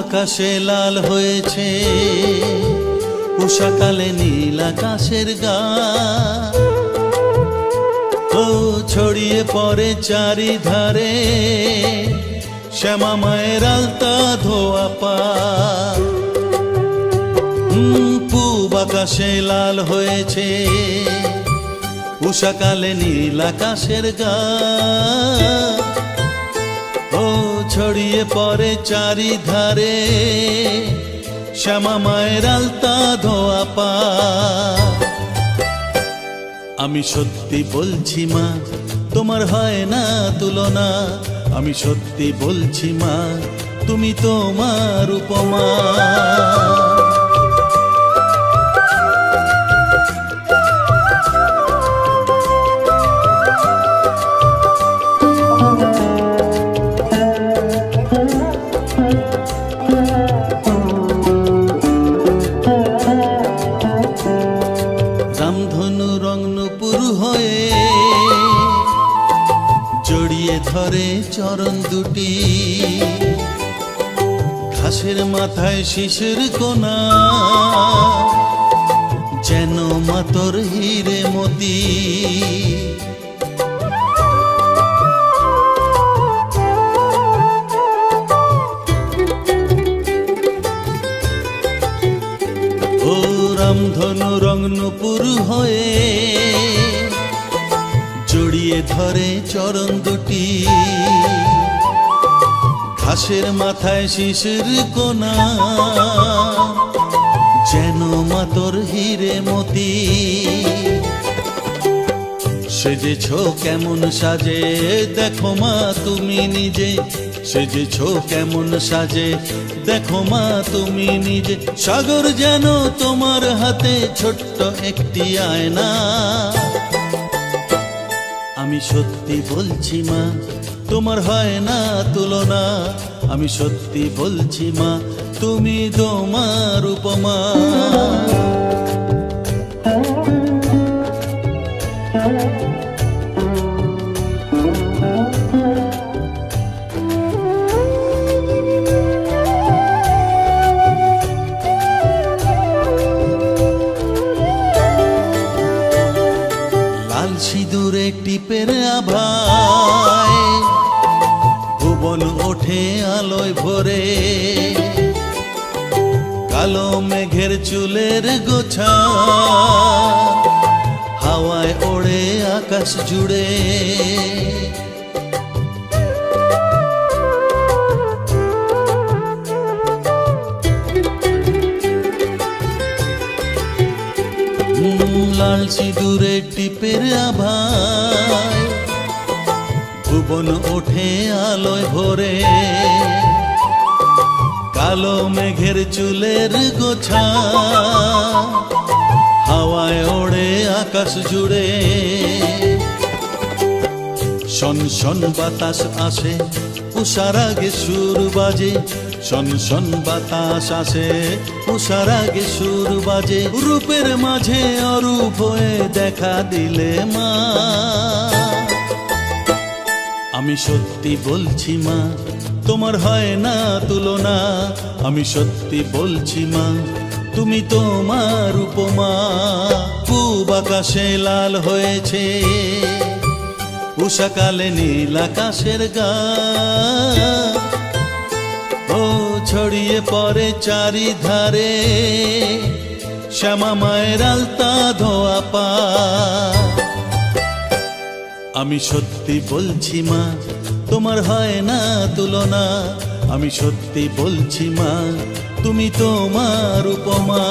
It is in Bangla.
আকাশে লাল হয়েছে, উষাকালে নীল আকাশের গা। ও ছড়িয়ে পড়ে চারিধারে, শ্যামা মায়ের আলতা ধোয়া পা। পূব আকাশে লাল হয়েছে, উষাকালে নীল আকাশের গা। ও ছড়িয়ে পড়ে চারিধারে, শ্যামা মায়ের আলতা ধোয়া পা। আমি সত্যি বলছি মা, তোমার হয় না তুলনা। আমি সত্যি বলছি মা, তুমি তোমার উপমা। ধরে চরণ দুটি। ঘাসের মাথায় শিশির কোনা যেন মাতর হিরে মতি। রামধনু রংনুপুর হয়ে জড়িয়ে ধরে চরণ দুটি। ঘাসের মাথায় শিশির কোনা, যেন মাতর হিরে মতি। সেজেছ কেমন সাজে, দেখো মা তুমি নিজে। সেজেছ কেমন সাজে, দেখো মা তুমি নিজে। সাগর যেন তোমার হাতে ছোট্ট একটি আয়না। আমি সত্যি বলছি মা, তোমার হয় না তুলনা। আমি সত্যি বলছি মা, তুমি তোমার উপমা। সিঁদুরে টিপের আভায়। ভুবন ওঠে আলোয় ভরে। কালো মেঘের চুলের গোছা। হাওয়ায় ওড়ে আকাশ জুড়ে। লাল সিঁদুরে টিপের আভায় ভুবন ওঠে আলোয় ভরে। কালো মেঘের চুলের গোছা হাওয়ায় ওড়ে আকাশ জুড়ে। শন শন বাতাস আসে উষার আগে সুর বাজে, শন শন বাতাস আসে। উষার আগে সুর বাজে, রূপের মাঝে অরূপ হয়ে দেখা দিলে মা। আমি সত্যি বলছি মা, তোমার হয় না তুলনা। আমি সত্যি বলছি মা, তুমি তোমার উপমা। পূব আকাশে লাল হয়েছে। উষাকালে নীল আকাশের গা। ও ছড়িয়ে পড়ে চারিধারে, শ্যামা মায়ের আলতা ধোয়া পা। আমি সত্যি বলছি মা, তোমার হয় না তুলনা। আমি সত্যি বলছি মা, তুমি তোমার উপমা।